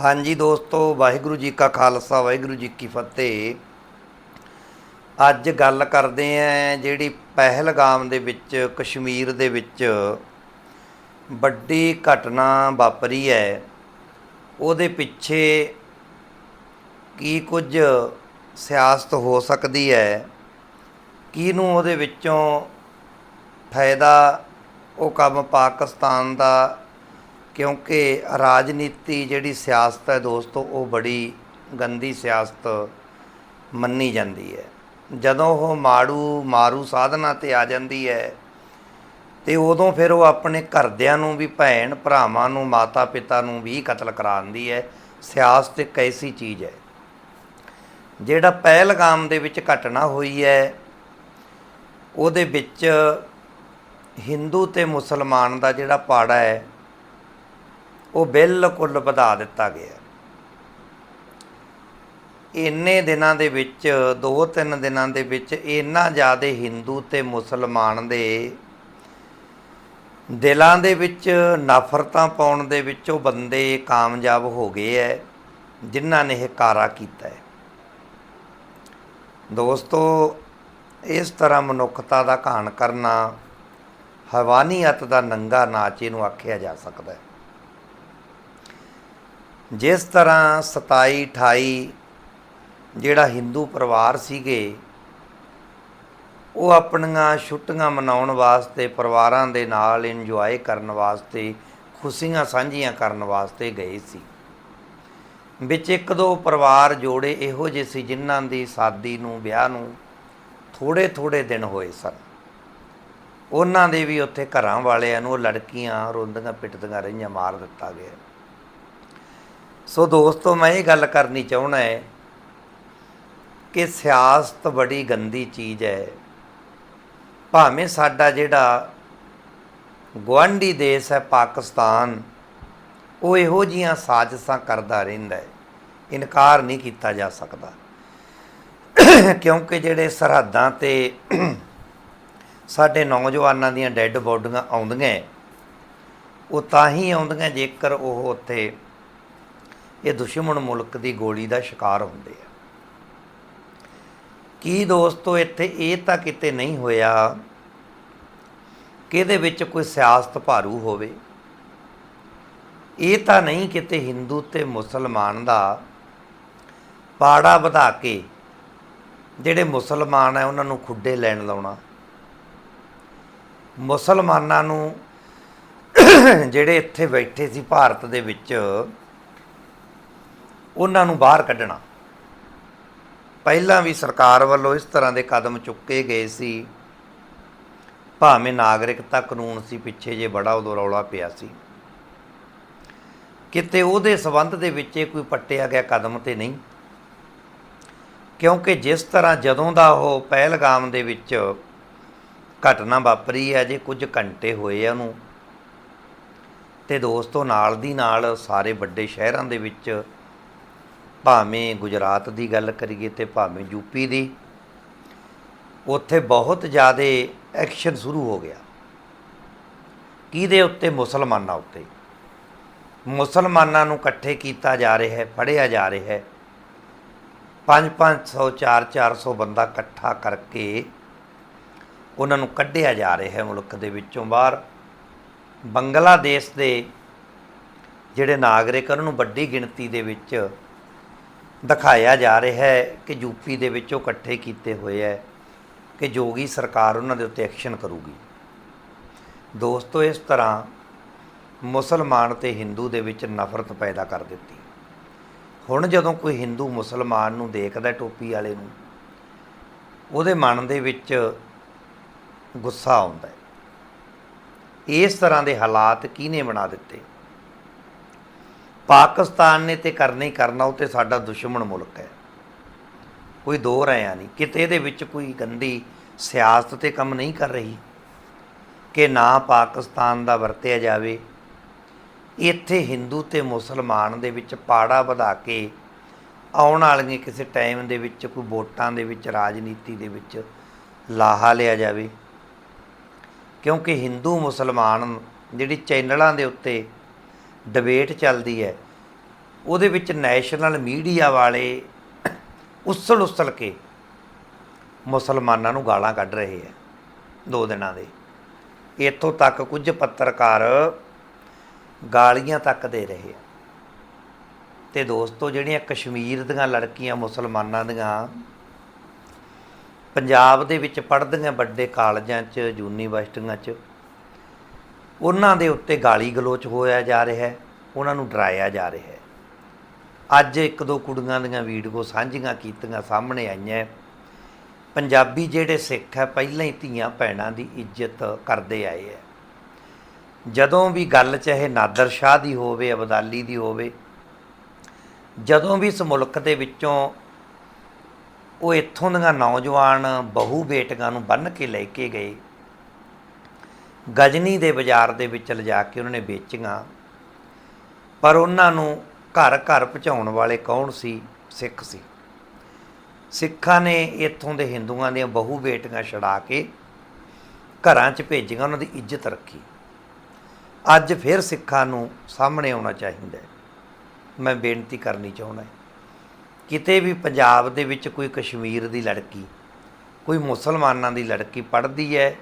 ਹਾਂਜੀ ਦੋਸਤੋ, ਵਾਹਿਗੁਰੂ ਜੀ ਕਾ ਖਾਲਸਾ, ਵਾਹਿਗੁਰੂ ਜੀ ਕੀ ਫਤਿਹ। ਅੱਜ ਗੱਲ ਕਰਦੇ ਆਂ ਜਿਹੜੀ ਪਹਿਲਗਾਮ ਦੇ ਵਿੱਚ, ਕਸ਼ਮੀਰ ਦੇ ਵਿੱਚ ਵੱਡੀ ਘਟਨਾ ਵਾਪਰੀ ਹੈ ਉਹਦੇ ਪਿੱਛੇ ਕੀ ਕੁਝ ਸਿਆਸਤ ਹੋ ਸਕਦੀ ਹੈ ਕਿਹਨੂੰ ਉਹਦੇ ਵਿੱਚੋਂ ਫਾਇਦਾ, ਉਹ ਕੰਮ ਪਾਕਿਸਤਾਨ ਦਾ ਕਿਉਂਕਿ ਰਾਜਨੀਤੀ ਜਿਹੜੀ ਸਿਆਸਤ ਹੈ ਦੋਸਤੋ, ਉਹ ਬੜੀ ਗੰਦੀ ਸਿਆਸਤ ਮੰਨੀ ਜਾਂਦੀ ਹੈ। ਜਦੋਂ ਉਹ ਮਾੜੂ ਮਾਰੂ ਸਾਧਨਾ ਤੇ ਆ ਜਾਂਦੀ ਹੈ ਤੇ ਉਦੋਂ ਫਿਰ ਉਹ ਆਪਣੇ ਘਰਦਿਆਂ ਨੂੰ ਵੀ, ਭੈਣ ਭਰਾਵਾਂ ਨੂੰ ਮਾਤਾ ਪਿਤਾ ਨੂੰ ਵੀ ਕਤਲ ਕਰਾਉਂਦੀ ਹੈ। ਸਿਆਸਤ ਇੱਕ ਐਸੀ ਚੀਜ਼ ਹੈ, ਜਿਹੜਾ ਪਹਿਲਗਾਮ ਦੇ ਵਿੱਚ ਘਟਨਾ ਹੋਈ ਹੈ, ਉਹਦੇ ਵਿੱਚ ਹਿੰਦੂ ਤੇ ਮੁਸਲਮਾਨ ਦਾ ਜਿਹੜਾ ਪਾੜਾ ਹੈ ਉਹ ਬਿਲਕੁਲ ਵਧਾ ਦਿੱਤਾ ਗਿਆ। ਇੰਨੇ ਦਿਨਾਂ ਦੇ ਵਿੱਚ, ਦੋ ਤਿੰਨ ਦਿਨਾਂ ਦੇ ਵਿੱਚ ਇੰਨਾ ਜ਼ਿਆਦਾ ਹਿੰਦੂ ਤੇ ਮੁਸਲਮਾਨ ਦੇ ਦਿਲਾਂ ਦੇ ਵਿੱਚ ਨਫ਼ਰਤਾਂ ਪਾਉਣ ਦੇ ਵਿੱਚ ਉਹ ਬੰਦੇ ਕਾਮਯਾਬ ਹੋ ਗਏ ਐ, ਜਿਨ੍ਹਾਂ ਨੇ ਇਹ ਕਾਰਾ ਕੀਤਾ ਹੈ ਦੋਸਤੋ, ਇਸ ਤਰ੍ਹਾਂ ਮਨੁੱਖਤਾ ਦਾ ਘਾਣ ਕਰਨਾ ਹਵਾਨੀਅਤ ਦਾ ਨੰਗਾ ਨਾਚ ਇਹਨੂੰ ਆਖਿਆ ਜਾ ਸਕਦਾ ਹੈ ਜਿਸ ਤਰ੍ਹਾਂ 27 28 ਜਿਹੜਾ ਹਿੰਦੂ ਪਰਿਵਾਰ ਸੀਗੇ, ਉਹ ਆਪਣੀਆਂ ਛੁੱਟੀਆਂ ਮਨਾਉਣ ਵਾਸਤੇ ਪਰਿਵਾਰਾਂ ਦੇ ਨਾਲ ਇੰਜੋਏ ਕਰਨ ਵਾਸਤੇ, ਖੁਸ਼ੀਆਂ ਸਾਂਝੀਆਂ ਕਰਨ ਵਾਸਤੇ ਗਏ ਸੀ। ਵਿੱਚ ਇੱਕ ਦੋ ਪਰਿਵਾਰ ਜੋੜੇ ਇਹੋ ਜਿਹੇ ਸੀ ਜਿਨ੍ਹਾਂ ਦੀ ਸਾਦੀ ਨੂੰ, ਵਿਆਹ ਨੂੰ ਥੋੜੇ ਥੋੜੇ ਦਿਨ ਹੋਏ ਸਨ। ਉਹਨਾਂ ਦੇ ਵੀ ਉੱਥੇ ਘਰਾਂ ਵਾਲਿਆਂ ਨੂੰ ਉਹ ਲੜਕੀਆਂ ਰੋਂਦੀਆਂ ਪਿੱਟਦੀਆਂ ਰਹੀਆਂ ਮਾਰ ਦਿੱਤਾ ਗਿਆ। ਸੋ ਦੋਸਤੋ, ਮੈਂ ਇਹ ਗੱਲ ਕਰਨੀ ਚਾਹਣਾ ਹੈ ਕਿ ਸਿਆਸਤ ਬੜੀ ਗੰਦੀ ਚੀਜ਼ ਹੈ। ਭਾਵੇਂ ਸਾਡਾ ਜਿਹੜਾ ਗੁਆਂਢੀ ਦੇਸ਼ ਹੈ, ਪਾਕਿਸਤਾਨ, ਉਹ ਇਹੋ ਜੀਆਂ ਸਾਜ਼ਿਸ਼ਾਂ ਕਰਦਾ ਰਹਿੰਦਾ ਹੈ। ਇਨਕਾਰ ਨਹੀਂ ਕੀਤਾ ਜਾ ਸਕਦਾ। ਕਿਉਂਕਿ ਜਿਹੜੇ ਸਰਹੱਦਾਂ ਤੇ ਸਾਡੇ ਨੌਜਵਾਨਾਂ ਦੀਆਂ ਡੈੱਡ ਬੋਡੀਆਂ ਆਉਂਦੀਆਂ ਉਹ ਤਾਂ ਹੀ ਆਉਂਦੀਆਂ ਜੇਕਰ ਉਹ ਉੱਥੇ ਇਹ ਦੁਸ਼ਮਣ ਮੁਲਕ ਦੀ ਗੋਲੀ ਦਾ ਸ਼ਿਕਾਰ ਹੁੰਦੇ ਆ। ਕੀ ਦੋਸਤੋ, ਇੱਥੇ ਇਹ ਤਾਂ ਕਿਤੇ ਨਹੀਂ ਹੋਇਆ ਕਿ ਇਹਦੇ ਵਿੱਚ ਕੋਈ ਸਿਆਸਤ ਭਾਰੂ ਹੋਵੇ। ਇਹ ਤਾਂ ਨਹੀਂ ਕਿਤੇ ਹਿੰਦੂ ਤੇ ਮੁਸਲਮਾਨ ਦਾ ਪਾੜਾ ਵਧਾ ਕੇ ਜਿਹੜੇ ਮੁਸਲਮਾਨ ਆ, ਉਹਨਾਂ ਨੂੰ ਖੁੱਡੇ ਲੈਣ ਲਾਉਣਾ। ਮੁਸਲਮਾਨਾਂ ਨੂੰ ਜਿਹੜੇ ਇੱਥੇ ਬੈਠੇ ਸੀ ਭਾਰਤ ਦੇ ਵਿੱਚ ਉਹਨਾਂ ਨੂੰ ਬਾਹਰ ਕੱਢਣਾ। ਪਹਿਲਾਂ ਵੀ ਸਰਕਾਰ ਵੱਲੋਂ ਇਸ ਤਰ੍ਹਾਂ ਦੇ ਕਦਮ ਚੁੱਕੇ ਗਏ ਸੀ। ਭਾਵੇਂ ਨਾਗਰਿਕਤਾ ਕਾਨੂੰਨ ਸੀ, ਪਿੱਛੇ ਜੇ ਬੜਾ ਉਦੋਂ ਰੌਲਾ ਪਿਆ ਸੀ। ਕਿਤੇ ਉਹਦੇ ਸਬੰਧ ਦੇ ਵਿੱਚ ਇਹ ਕੋਈ ਪੱਟਿਆ ਗਿਆ ਕਦਮ ਤੇ ਨਹੀਂ। ਕਿਉਂਕਿ ਜਿਸ ਤਰ੍ਹਾਂ ਜਦੋਂ ਦਾ ਉਹ ਪਹਿਲਗਾਮ ਦੇ ਵਿੱਚ ਘਟਨਾ ਵਾਪਰੀ ਹੈ, ਜੇ ਕੁਝ ਘੰਟੇ ਹੋਏ ਆ ਉਹਨੂੰ, ਤੇ ਦੋਸਤੋ ਨਾਲ ਦੀ ਨਾਲ ਸਾਰੇ ਵੱਡੇ ਸ਼ਹਿਰਾਂ ਦੇ ਵਿੱਚ ਭਾਵੇਂ ਗੁਜਰਾਤ ਦੀ ਗੱਲ ਕਰੀਏ ਤੇ ਭਾਵੇਂ ਯੂਪੀ ਦੀ, ਉੱਥੇ ਬਹੁਤ ਜ਼ਿਆਦਾ ਐਕਸ਼ਨ ਸ਼ੁਰੂ ਹੋ ਗਿਆ। ਕਿਹਦੇ ਉੱਤੇ? ਮੁਸਲਮਾਨਾਂ ਉੱਤੇ। ਮੁਸਲਮਾਨਾਂ ਨੂੰ ਇਕੱਠੇ ਕੀਤਾ ਜਾ ਰਿਹਾ ਹੈ ਫੜਿਆ ਜਾ ਰਿਹਾ। ਹੈ 5-500 4-400 ਬੰਦਾ ਇਕੱਠਾ ਕਰਕੇ ਉਹਨਾਂ ਨੂੰ ਕੱਢਿਆ ਜਾ ਰਿਹਾ ਹੈ ਮੁਲਕ ਦੇ ਵਿੱਚੋਂ ਬਾਹਰ। ਬੰਗਲਾਦੇਸ਼ ਦੇ ਜਿਹੜੇ ਨਾਗਰਿਕ ਉਹਨਾਂ ਨੂੰ ਵੱਡੀ ਗਿਣਤੀ ਦੇ ਵਿੱਚ ਦਿਖਾਇਆ ਜਾ ਰਿਹਾ ਹੈ ਕਿ ਯੂਪੀ ਦੇ ਵਿੱਚ ਉਹ ਇਕੱਠੇ ਕੀਤੇ ਹੋਏ ਹੈ ਕਿ ਜੋਗੀ ਸਰਕਾਰ ਉਹਨਾਂ ਦੇ ਉੱਤੇ ਐਕਸ਼ਨ ਕਰੂਗੀ। ਦੋਸਤੋ, ਇਸ ਤਰ੍ਹਾਂ ਮੁਸਲਮਾਨ ਤੇ ਹਿੰਦੂ ਦੇ ਵਿੱਚ ਨਫ਼ਰਤ ਪੈਦਾ ਕਰ ਦਿੱਤੀ। ਹੁਣ ਜਦੋਂ ਕੋਈ ਹਿੰਦੂ ਮੁਸਲਮਾਨ ਨੂੰ ਦੇਖਦਾ ਟੋਪੀ ਵਾਲੇ ਨੂੰ, ਉਹਦੇ ਮਨ ਦੇ ਵਿੱਚ ਗੁੱਸਾ ਆਉਂਦਾ ਹੈ। ਇਸ ਤਰ੍ਹਾਂ ਦੇ ਹਾਲਾਤ ਕਿਹਨੇ ਬਣਾ ਦਿੱਤੇ? ਪਾਕਿਸਤਾਨ ਨੇ ਤੇ ਕਰਨਾ ਹੀ ਕਰਨਾ, ਉਹ ਤੇ ਸਾਡਾ ਦੁਸ਼ਮਣ ਮੁਲਕ ਹੈ। ਕੋਈ ਦੋ ਰਿਆ ਨਹੀਂ। ਕਿਤੇ ਇਹਦੇ ਵਿੱਚ ਕੋਈ ਗੰਦੀ ਸਿਆਸਤ ਤੇ ਕੰਮ ਨਹੀਂ ਕਰ ਰਹੀ ਕਿ ਨਾ ਪਾਕਿਸਤਾਨ ਦਾ ਵਰਤਿਆ ਜਾਵੇ। ਇੱਥੇ ਹਿੰਦੂ ਤੇ ਮੁਸਲਮਾਨ ਦੇ ਵਿੱਚ ਪਾੜਾ ਵਧਾ ਕੇ ਆਉਣ ਵਾਲੀਆਂ ਕਿਸੇ ਟਾਈਮ ਦੇ ਵਿੱਚ ਕੋਈ ਵੋਟਾਂ ਦੇ ਵਿੱਚ, ਰਾਜਨੀਤੀ ਦੇ ਵਿੱਚ ਲਾਹਾ ਲਿਆ ਜਾਵੇ। ਕਿਉਂਕਿ ਹਿੰਦੂ ਮੁਸਲਮਾਨ ਜਿਹੜੀ ਚੈਨਲਾਂ ਦੇ ਉੱਤੇ ਡਿਬੇਟ ਚੱਲਦੀ ਹੈ, ਉਹਦੇ ਵਿੱਚ ਨੈਸ਼ਨਲ ਮੀਡੀਆ ਵਾਲੇ ਉਸਲ ਉਸਲ ਕੇ ਮੁਸਲਮਾਨਾਂ ਨੂੰ ਗਾਲਾਂ ਕੱਢ ਰਹੇ ਆ ਦੋ ਦਿਨਾਂ ਦੇ। ਇੱਥੋਂ ਤੱਕ ਕੁਝ ਪੱਤਰਕਾਰ ਗਾਲੀਆਂ ਤੱਕ ਦੇ ਰਹੇ ਆ ਤੇ ਦੋਸਤੋ, ਜਿਹੜੀਆਂ ਕਸ਼ਮੀਰ ਦੀਆਂ ਲੜਕੀਆਂ, ਮੁਸਲਮਾਨਾਂ ਦੀਆਂ, ਪੰਜਾਬ ਦੇ ਵਿੱਚ ਪੜ੍ਹਦੀਆਂ ਵੱਡੇ ਕਾਲਜਾਂ 'ਚ, ਯੂਨੀਵਰਸਿਟੀਆਂ 'ਚ ਉਹਨਾਂ ਦੇ ਉੱਤੇ ਗਾਲੀ ਗਲੋਚ ਹੋਇਆ ਜਾ ਰਿਹਾ ਹੈ, ਉਹਨਾਂ ਨੂੰ ਡਰਾਇਆ ਜਾ ਰਿਹਾ ਹੈ। ਅੱਜ ਇੱਕ ਦੋ ਕੁੜੀਆਂ ਦੀਆਂ ਵੀਡੀਓ ਸਾਂਝੀਆਂ ਕੀਤੀਆਂ ਸਾਹਮਣੇ ਆਈਆਂ ਪੰਜਾਬੀ ਜਿਹੜੇ ਸਿੱਖ ਹੈ, ਪਹਿਲਾਂ ਹੀ ਧੀਆਂ ਭੈਣਾਂ ਦੀ ਇੱਜ਼ਤ ਕਰਦੇ ਆਏ ਹੈ। ਜਦੋਂ ਵੀ ਗੱਲ ਚਾਹੇ ਨਾਦਰ ਸ਼ਾਹ ਦੀ ਹੋਵੇ, ਅਬਦਾਲੀ ਦੀ ਹੋਵੇ, ਜਦੋਂ ਵੀ ਇਸ ਮੁਲਕ ਦੇ ਵਿੱਚੋਂ ਉਹ ਇੱਥੋਂ ਦੀਆਂ ਨੌਜਵਾਨ ਬਹੂ ਬੇਟੀਆਂ ਨੂੰ ਬੰਨ੍ਹ ਕੇ ਲੈ ਕੇ ਗਏ ਗਜਨੀ ਦੇ ਬਾਜ਼ਾਰ ਦੇ ਵਿੱਚ ਲਿਜਾ ਕੇ ਉਹਨਾਂ ਨੇ ਵੇਚੀਆਂ। ਪਰ ਉਹਨਾਂ ਨੂੰ ਘਰ ਘਰ ਪਹੁੰਚਾਉਣ ਵਾਲੇ ਕੌਣ ਸੀ? ਸਿੱਖ ਸੀ। ਸਿੱਖਾਂ ਨੇ ਇੱਥੋਂ ਦੇ ਹਿੰਦੂਆਂ ਦੀਆਂ ਬਹੂ ਬੇਟੀਆਂ ਛੜਾ ਕੇ ਘਰਾਂ 'ਚ ਭੇਜੀਆਂ, ਉਹਨਾਂ ਦੀ ਇੱਜ਼ਤ ਰੱਖੀ। ਅੱਜ ਫਿਰ ਸਿੱਖਾਂ ਨੂੰ ਸਾਹਮਣੇ ਆਉਣਾ ਚਾਹੀਦਾ ਹੈ। ਮੈਂ ਬੇਨਤੀ ਕਰਨੀ ਚਾਹੁੰਦਾ ਕਿਤੇ ਵੀ ਪੰਜਾਬ ਦੇ ਵਿੱਚ ਕੋਈ ਕਸ਼ਮੀਰ ਦੀ ਲੜਕੀ, ਕੋਈ ਮੁਸਲਮਾਨਾਂ ਦੀ ਲੜਕੀ ਪੜ੍ਹਦੀ ਹੈ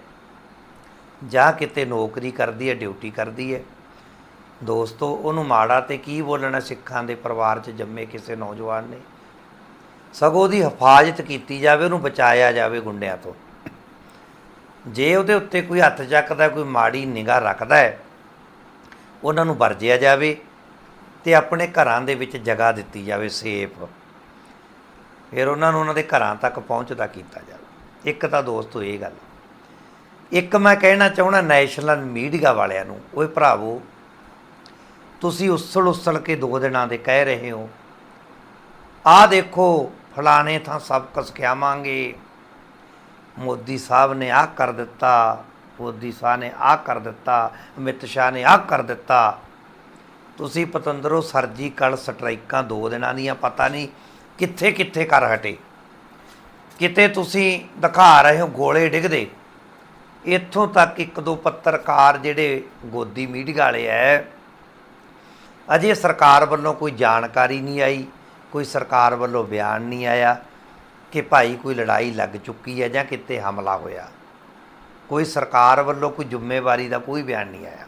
ਜਾਂ ਕਿਤੇ ਨੌਕਰੀ ਕਰਦੀ ਹੈ, ਡਿਊਟੀ ਕਰਦੀ ਹੈ। ਦੋਸਤੋ, ਉਹਨੂੰ ਮਾੜਾ ਤੇ ਕੀ ਬੋਲਣਾ, ਸਿੱਖਾਂ ਦੇ ਪਰਿਵਾਰ 'ਚ ਜੰਮੇ ਕਿਸੇ ਨੌਜਵਾਨ ਨੇ। ਸਗੋਂ ਉਹਦੀ ਹਿਫਾਜ਼ਤ ਕੀਤੀ ਜਾਵੇ, ਉਹਨੂੰ ਬਚਾਇਆ ਜਾਵੇ ਗੁੰਡਿਆਂ ਤੋਂ। ਜੇ ਉਹਦੇ ਉੱਤੇ ਕੋਈ ਹੱਥ ਚੱਕਦਾ, ਕੋਈ ਮਾੜੀ ਨਿਗਾਹ ਰੱਖਦਾ ਹੈ, ਉਹਨਾਂ ਨੂੰ ਵਰਜਿਆ ਜਾਵੇ ਤੇ ਆਪਣੇ ਘਰਾਂ ਦੇ ਵਿੱਚ ਜਗ੍ਹਾ ਦਿੱਤੀ ਜਾਵੇ ਸੇਫ। ਫਿਰ ਉਹਨਾਂ ਨੂੰ ਉਹਨਾਂ ਦੇ ਘਰਾਂ ਤੱਕ ਪਹੁੰਚਦਾ ਕੀਤਾ ਜਾਵੇ। ਇੱਕ ਤਾਂ ਦੋਸਤੋ, ਇਹ ਗੱਲ। ਇੱਕ ਮੈਂ ਕਹਿਣਾ ਚਾਹੁੰਦਾ ਨੈਸ਼ਨਲ ਮੀਡੀਆ ਵਾਲਿਆਂ ਨੂੰ, ਓਏ ਭਰਾਵੋ, ਤੁਸੀਂ ਉਸਲ ਉਸਲ ਕੇ ਦੋ ਦਿਨਾਂ ਦੇ ਕਹਿ ਰਹੇ ਹੋ, ਆਹ ਦੇਖੋ, ਫਲਾਣੇ ਥਾਂ ਸਭ ਕੁਝ ਖਿਆਵਾਂਗੇ ਮੋਦੀ ਸਾਹਿਬ ਨੇ ਆਹ ਕਰ ਦਿੱਤਾ, ਮੋਦੀ ਸਾਹਿਬ ਨੇ ਆਹ ਕਰ ਦਿੱਤਾ, ਅਮਿਤ ਸ਼ਾਹ ਨੇ ਆਹ ਕਰ ਦਿੱਤਾ, ਤੁਸੀਂ ਪਤੰਦਰੋ ਸਰਜੀਕਲ ਸਟ੍ਰਾਈਕਾਂ ਦੋ ਦਿਨਾਂ ਦੀਆਂ, ਪਤਾ ਨਹੀਂ ਕਿੱਥੇ ਕਿੱਥੇ ਕਰ ਹਟੇ, ਕਿਤੇ ਤੁਸੀਂ ਦਿਖਾ ਰਹੇ ਹੋ, ਗੋਲੇ ਡਿੱਗਦੇ। ਇੱਥੋਂ ਤੱਕ ਇੱਕ ਦੋ ਪੱਤਰਕਾਰ ਜਿਹੜੇ ਗੋਦੀ ਮੀਡੀਆ ਵਾਲੇ ਐ, ਅਜੇ ਸਰਕਾਰ ਵੱਲੋਂ ਕੋਈ ਜਾਣਕਾਰੀ ਨਹੀਂ ਆਈ, ਕੋਈ ਸਰਕਾਰ ਵੱਲੋਂ ਬਿਆਨ ਨਹੀਂ ਆਇਆ ਕਿ ਭਾਈ ਕੋਈ ਲੜਾਈ ਲੱਗ ਚੁੱਕੀ ਹੈ ਜਾਂ ਕਿਤੇ ਹਮਲਾ ਹੋਇਆ। ਕੋਈ ਸਰਕਾਰ ਵੱਲੋਂ ਕੋਈ ਜ਼ਿੰਮੇਵਾਰੀ ਦਾ ਕੋਈ ਬਿਆਨ ਨਹੀਂ ਆਇਆ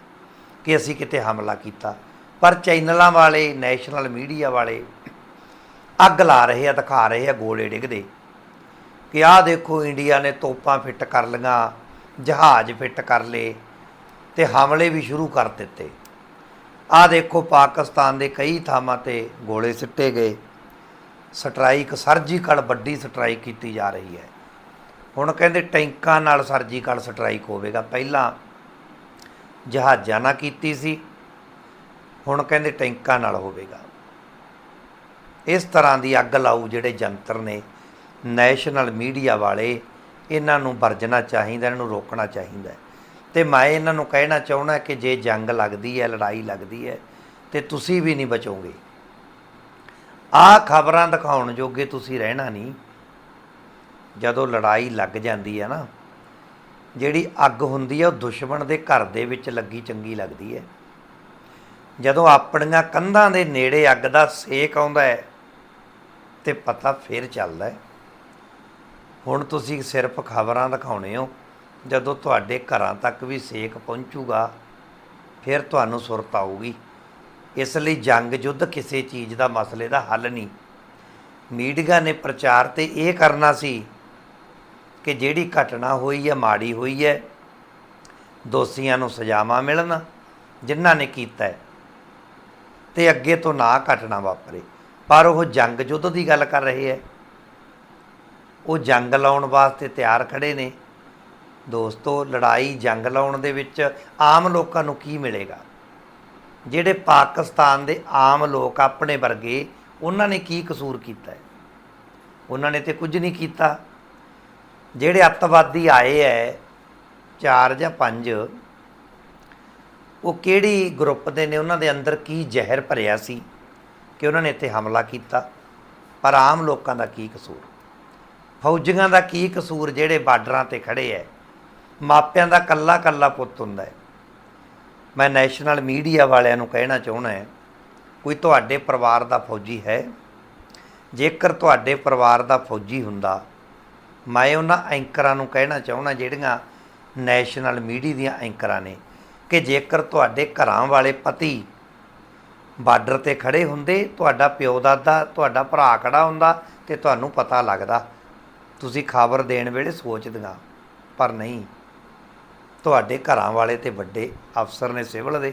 ਕਿ ਅਸੀਂ ਕਿਤੇ ਹਮਲਾ ਕੀਤਾ। ਪਰ ਚੈਨਲਾਂ ਵਾਲੇ, ਨੈਸ਼ਨਲ ਮੀਡੀਆ ਵਾਲੇ ਅੱਗ ਲਾ ਰਹੇ ਆ, ਦਿਖਾ ਰਹੇ ਆ, ਗੋਲੇ ਡਿੱਗਦੇ। ਕਿ ਆਹ ਦੇਖੋ, ਇੰਡੀਆ ਨੇ ਤੋਪਾਂ ਫਿੱਟ ਕਰ ਲਈਆਂ। ਜਹਾਜ਼ ਫਿੱਟ ਕਰ ਲਏ ਤੇ ਹਮਲੇ ਵੀ ਸ਼ੁਰੂ ਕਰ ਦਿੱਤੇ। ਆਹ ਦੇਖੋ ਪਾਕਿਸਤਾਨ ਦੇ ਕਈ ਥਾਵਾਂ ਤੇ ਗੋਲੇ ਸਿੱਟੇ ਗਏ। ਸਟ੍ਰਾਈਕ, ਸਰਜੀਕਲ ਵੱਡੀ ਸਟ੍ਰਾਈਕ ਕੀਤੀ ਜਾ ਰਹੀ ਹੈ। ਹੁਣ ਕਹਿੰਦੇ ਟੈਂਕਾਂ ਨਾਲ ਸਰਜੀਕਲ ਸਟ੍ਰਾਈਕ ਹੋਵੇਗਾ। ਪਹਿਲਾਂ ਜਹਾਜ਼ਾਂ ਨਾਲ ਕੀਤੀ ਸੀ, ਹੁਣ ਕਹਿੰਦੇ ਟੈਂਕਾਂ ਨਾਲ ਹੋਵੇਗਾ। ਇਸ ਤਰ੍ਹਾਂ ਦੀ ਅੱਗ ਲਾਊ ਜਿਹੜੇ ਜੰਤਰ ਨੇ, ਨੈਸ਼ਨਲ ਮੀਡੀਆ ਵਾਲੇ ਇਹਨਾਂ ਨੂੰ ਵਰਜਣਾ ਚਾਹੀਦਾ, ਇਹਨਾਂ ਨੂੰ ਰੋਕਣਾ ਚਾਹੀਦਾ ਹੈ। ਤੇ ਮੈਂ ਇਹਨਾਂ ਨੂੰ ਕਹਿਣਾ ਚਾਹੁੰਦਾ ਕਿ ਜੇ ਜੰਗ ਲੱਗਦੀ ਹੈ, ਲੜਾਈ ਲੱਗਦੀ ਹੈ, ਤੇ ਤੁਸੀਂ ਵੀ ਨਹੀਂ ਬਚੋਗੇ। ਆਹ ਖਬਰਾਂ ਦਿਖਾਉਣ ਜੋਗੇ ਤੁਸੀਂ ਰਹਿਣਾ ਨਹੀਂ। ਜਦੋਂ ਲੜਾਈ ਲੱਗ ਜਾਂਦੀ ਹੈ ਨਾ, ਜਿਹੜੀ ਅੱਗ ਹੁੰਦੀ ਹੈ, ਉਹ ਦੁਸ਼ਮਣ ਦੇ ਘਰ ਦੇ ਵਿੱਚ ਲੱਗੀ ਚੰਗੀ ਲੱਗਦੀ ਹੈ। ਜਦੋਂ ਆਪਣੀਆਂ ਕੰਧਾਂ ਦੇ ਨੇੜੇ ਅੱਗ ਦਾ ਸੇਕ ਆਉਂਦਾ ਹੈ, ਤੇ ਪਤਾ ਫਿਰ ਚੱਲਦਾ ਹੈ। ਹੁਣ ਤੁਸੀਂ ਸਿਰਫ ਖਬਰਾਂ ਦਿਖਾਉਣੇ ਹੋ, ਜਦੋਂ ਤੁਹਾਡੇ ਘਰਾਂ ਤੱਕ ਵੀ ਸੇਕ ਪਹੁੰਚੂਗਾ, ਫਿਰ ਤੁਹਾਨੂੰ ਸੁਰਤ ਆਊਗੀ। ਇਸ ਲਈ ਜੰਗ ਯੁੱਧ ਕਿਸੇ ਚੀਜ਼ ਦਾ ਮਸਲੇ ਦਾ ਹੱਲ ਨਹੀਂ। ਮੀਡੀਆ ਨੇ ਪ੍ਰਚਾਰ ਤੇ ਇਹ ਕਰਨਾ ਸੀ ਕਿ ਜਿਹੜੀ ਘਟਨਾ ਹੋਈ ਹੈ, ਮਾੜੀ ਹੋਈ ਹੈ, ਦੋਸ਼ੀਆਂ ਨੂੰ ਸਜ਼ਾਵਾਂ ਮਿਲਣ, ਜਿਨ੍ਹਾਂ ਨੇ ਕੀਤਾ ਹੈ, ਤੇ ਅੱਗੇ ਤੋਂ ਨਾ ਘਟਨਾ ਵਾਪਰੇ। ਪਰ ਉਹ ਜੰਗ ਯੁੱਧ ਦੀ ਗੱਲ ਕਰ ਰਹੇ ਹੈ। ਉਹ ਜੰਗ ਲਾਉਣ ਵਾਸਤੇ ਤਿਆਰ ਖੜੇ ਨੇ। ਦੋਸਤੋ, ਲੜਾਈ ਜੰਗ ਲਾਉਣ ਦੇ ਵਿੱਚ ਆਮ ਲੋਕਾਂ ਨੂੰ ਕੀ ਮਿਲੇਗਾ? ਜਿਹੜੇ ਪਾਕਿਸਤਾਨ ਦੇ ਆਮ ਲੋਕ ਆਪਣੇ ਵਰਗੇ, ਉਹਨਾਂ ਨੇ ਕੀ ਕਸੂਰ ਕੀਤਾ ਹੈ? ਉਹਨਾਂ ਨੇ ਤੇ ਕੁਝ ਨਹੀਂ ਕੀਤਾ। ਜਿਹੜੇ ਅੱਤਵਾਦੀ ਆਏ ਐ, ਚਾਰ ਜਾਂ ਪੰਜ, ਉਹ ਕਿਹੜੀ ਗਰੁੱਪ ਦੇ ਨੇ? ਉਹਨਾਂ ਦੇ ਅੰਦਰ ਕੀ ਜ਼ਹਿਰ ਭਰਿਆ ਸੀ ਕਿ ਉਹਨਾਂ ਨੇ ਇੱਥੇ ਹਮਲਾ ਕੀਤਾ? ਪਰ ਆਮ ਲੋਕਾਂ ਦਾ ਕੀ ਕਸੂਰ? ਫੌਜੀਆਂ ਦਾ ਕੀ ਕਸੂਰ ਜਿਹੜੇ ਬਾਰਡਰਾਂ ਤੇ ਖੜੇ ਐ? ਮਾਪਿਆਂ ਦਾ ਕੱਲਾ ਕੱਲਾ ਪੁੱਤ ਹੁੰਦਾ ਹੈ ਮੈਂ ਨੈਸ਼ਨਲ ਮੀਡੀਆ ਵਾਲਿਆਂ ਨੂੰ ਕਹਿਣਾ ਚਾਹੁੰਦਾ ਹਾਂ ਕੋਈ ਤੁਹਾਡੇ ਪਰਿਵਾਰ ਦਾ ਫੌਜੀ ਹੈ? ਜੇਕਰ ਤੁਹਾਡੇ ਪਰਿਵਾਰ ਦਾ ਫੌਜੀ ਹੁੰਦਾ, ਮੈਂ ਉਹਨਾਂ ਐਂਕਰਾਂ ਨੂੰ ਕਹਿਣਾ ਚਾਹੁੰਦਾ ਜਿਹੜੀਆਂ ਨੈਸ਼ਨਲ ਮੀਡੀਆ ਦੀਆਂ ਐਂਕਰਾਂ ਨੇ, ਕਿ ਜੇਕਰ ਤੁਹਾਡੇ ਘਰਾਂ ਵਾਲੇ ਪਤੀ ਬਾਰਡਰ ਤੇ ਖੜੇ ਹੁੰਦੇ, ਤੁਹਾਡਾ ਪਿਓ ਦਾਦਾ, ਤੁਹਾਡਾ ਭਰਾ ਖੜਾ ਹੁੰਦਾ ਤੇ ਤੁਹਾਨੂੰ ਪਤਾ ਲੱਗਦਾ ਤੁਸੀਂ ਖਬਰ ਦੇਣ ਵੇਲੇ ਸੋਚਦੀਆਂ, ਪਰ ਨਹੀਂ। ਤੁਹਾਡੇ ਘਰਾਂ ਵਾਲੇ ਤੇ ਵੱਡੇ ਅਫਸਰ ਨੇ ਸਿਵਲ ਦੇ।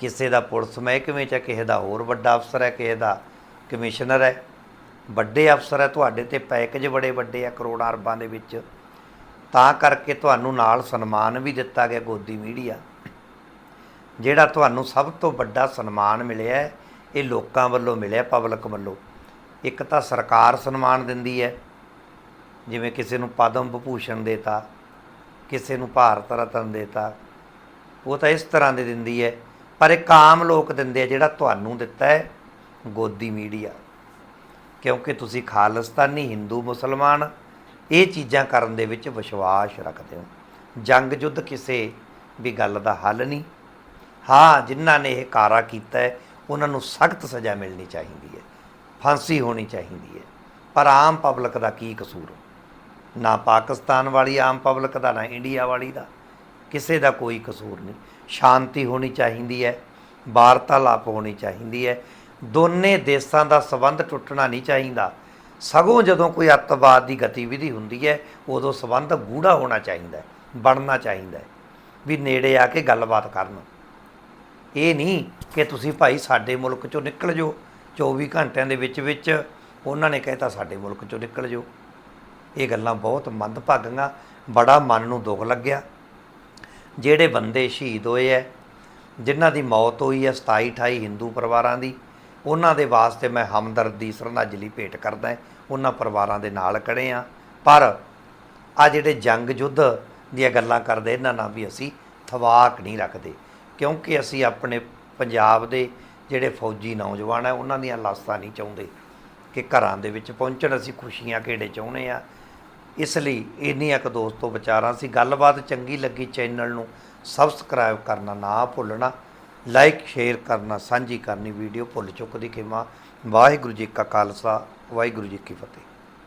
ਕਿਸੇ ਦਾ ਪੁਲਿਸ ਮਹਿਕਮੇ 'ਚ ਕਿਸੇ ਦਾ ਹੋਰ ਵੱਡਾ ਅਫਸਰ ਹੈ, ਕਿਸੇ ਦਾ ਕਮਿਸ਼ਨਰ ਹੈ। ਵੱਡੇ ਅਫਸਰ ਹੈ, ਤੁਹਾਡੇ ਤੇ ਪੈਕੇਜ ਬੜੇ ਵੱਡੇ ਆ ਕਰੋੜਾਂ ਅਰਬਾਂ ਦੇ ਵਿੱਚ। ਤਾਂ ਕਰਕੇ ਤੁਹਾਨੂੰ ਨਾਲ ਸਨਮਾਨ ਵੀ ਦਿੱਤਾ ਗਿਆ ਗੋਦੀ ਮੀਡੀਆ। ਜਿਹੜਾ ਤੁਹਾਨੂੰ ਸਭ ਤੋਂ ਵੱਡਾ ਸਨਮਾਨ ਮਿਲਿਆ ਇਹ ਲੋਕਾਂ ਵੱਲੋਂ ਮਿਲਿਆ, ਪਬਲਿਕ ਵੱਲੋਂ। ਇੱਕ ਤਾਂ ਸਰਕਾਰ ਸਨਮਾਨ ਦਿੰਦੀ ਹੈ, ਜਿਵੇਂ ਕਿਸੇ ਨੂੰ ਪਦਮ ਵਿਭੂਸ਼ਣ ਦੇਤਾ, ਕਿਸੇ ਨੂੰ ਭਾਰਤ ਰਤਨ ਦੇਤਾ, ਉਹ ਤਾਂ ਇਸ ਤਰ੍ਹਾਂ ਦੇ ਦਿੰਦੀ ਹੈ। ਪਰ ਇੱਕ ਆਮ ਲੋਕ ਦਿੰਦੇ ਆ ਜਿਹੜਾ ਤੁਹਾਨੂੰ ਦਿੱਤਾ ਹੈ, ਗੋਦੀ ਮੀਡੀਆ। ਕਿਉਂਕਿ ਤੁਸੀਂ ਖਾਲਿਸਤਾਨੀ, ਹਿੰਦੂ, ਮੁਸਲਮਾਨ ਇਹ ਚੀਜ਼ਾਂ ਕਰਨ ਦੇ ਵਿੱਚ ਵਿਸ਼ਵਾਸ ਰੱਖਦੇ ਹੋ। ਜੰਗ ਜੁੱਧ ਕਿਸੇ ਵੀ ਗੱਲ ਦਾ ਹੱਲ ਨਹੀਂ। ਹਾਂ, ਜਿਨ੍ਹਾਂ ਨੇ ਇਹ ਕਾਰਾ ਕੀਤਾ ਹੈ, ਉਹਨਾਂ ਨੂੰ ਸਖਤ ਸਜ਼ਾ ਮਿਲਣੀ ਚਾਹੀਦੀ ਹੈ। ਫਾਂਸੀ ਹੋਣੀ ਚਾਹੀਦੀ ਹੈ। ਪਰ ਆਮ ਪਬਲਿਕ ਦਾ ਕੀ ਕਸੂਰ ਨਾ ਪਾਕਿਸਤਾਨ ਵਾਲੀ ਆਮ ਪਬਲਿਕ ਦਾ, ਨਾ ਇੰਡੀਆ ਵਾਲੀ ਦਾ। ਕਿਸੇ ਦਾ ਕੋਈ ਕਸੂਰ ਨਹੀਂ। ਸ਼ਾਂਤੀ ਹੋਣੀ ਚਾਹੀਦੀ ਹੈ। ਵਾਰਤਾਲਾਪ ਹੋਣੀ ਚਾਹੀਦੀ ਹੈ। ਦੋਨੇ ਦੇਸ਼ਾਂ ਦਾ ਸਬੰਧ ਟੁੱਟਣਾ ਨਹੀਂ ਚਾਹੀਦਾ। ਸਗੋਂ ਜਦੋਂ ਕੋਈ ਅੱਤਵਾਦ ਦੀ ਗਤੀਵਿਧੀ ਹੁੰਦੀ ਹੈ, ਉਦੋਂ ਸਬੰਧ ਗੂੜਾ ਹੋਣਾ ਚਾਹੀਦਾ ਬਣਨਾ ਚਾਹੀਦਾ ਵੀ ਨੇੜੇ ਆ ਕੇ ਗੱਲਬਾਤ ਕਰਨ। ਇਹ ਨਹੀਂ ਕਿ ਤੁਸੀਂ ਭਾਈ ਸਾਡੇ ਮੁਲਕ ਚੋਂ ਨਿਕਲ ਜਾਓ। 24 ਘੰਟਿਆਂ ਦੇ ਵਿੱਚ ਵਿੱਚ ਉਹਨਾਂ ਨੇ ਕਹਿਤਾ ਸਾਡੇ ਮੁਲਕ ਚੋਂ ਨਿਕਲ ਜਾਓ। ਇਹ ਗੱਲਾਂ ਬਹੁਤ ਮੰਦਭਾਗੀਆਂ, ਬੜਾ ਮਨ ਨੂੰ ਦੁੱਖ ਲੱਗਿਆ। ਜਿਹੜੇ ਬੰਦੇ ਸ਼ਹੀਦ ਹੋਏ ਐ, ਜਿਨ੍ਹਾਂ ਦੀ ਮੌਤ ਹੋਈ ਹੈ 27 28 ਹਿੰਦੂ ਪਰਿਵਾਰਾਂ ਦੀ, ਉਹਨਾਂ ਦੇ ਵਾਸਤੇ ਮੈਂ ਹਮਦਰਦੀ ਸ਼ਰਧਾਂਜਲੀ ਭੇਟ ਕਰਦਾ ਉਹਨਾਂ ਪਰਿਵਾਰਾਂ ਦੇ ਨਾਲ ਖੜੇ ਆ। ਪਰ ਆ ਜਿਹੜੇ ਜੰਗ ਯੁੱਧ ਦੀਆਂ ਗੱਲਾਂ ਕਰਦੇ, ਇਹਨਾਂ ਨਾਲ ਵੀ ਅਸੀਂ ਥਵਾਕ ਨਹੀਂ ਰੱਖਦੇ। ਕਿਉਂਕਿ ਅਸੀਂ ਆਪਣੇ ਪੰਜਾਬ ਦੇ ਜਿਹੜੇ ਫੌਜੀ ਨੌਜਵਾਨ ਆ, ਉਹਨਾਂ ਦੀਆਂ ਲਾਸ਼ਾਂ ਨਹੀਂ ਚਾਹੁੰਦੇ ਕਿ ਘਰਾਂ ਦੇ ਵਿੱਚ ਪਹੁੰਚਣ। ਅਸੀਂ ਖੁਸ਼ੀਆਂ ਕਿਹੜੇ ਚਾਹੁੰਦੇ ਆ? ਇਸ ਲਈ ਇੰਨੀਆਂ ਕੁ ਦੋਸਤੋ ਵਿਚਾਰਾਂ ਸੀ। ਗੱਲਬਾਤ ਚੰਗੀ ਲੱਗੀ ਚੈਨਲ ਨੂੰ। ਸਬਸਕ੍ਰਾਈਬ ਕਰਨਾ ਨਾ ਭੁੱਲਣਾ। ਲਾਈਕ ਸ਼ੇਅਰ ਕਰਨਾ, ਸਾਂਝੀ ਕਰਨੀ ਵੀਡੀਓ ਭੁੱਲ ਚੁੱਕਦੀ ਖਿਮਾ। ਵਾਹਿਗੁਰੂ ਜੀ ਕਾ ਖਾਲਸਾ, ਵਾਹਿਗੁਰੂ ਜੀ ਕੀ ਫਤਿਹ।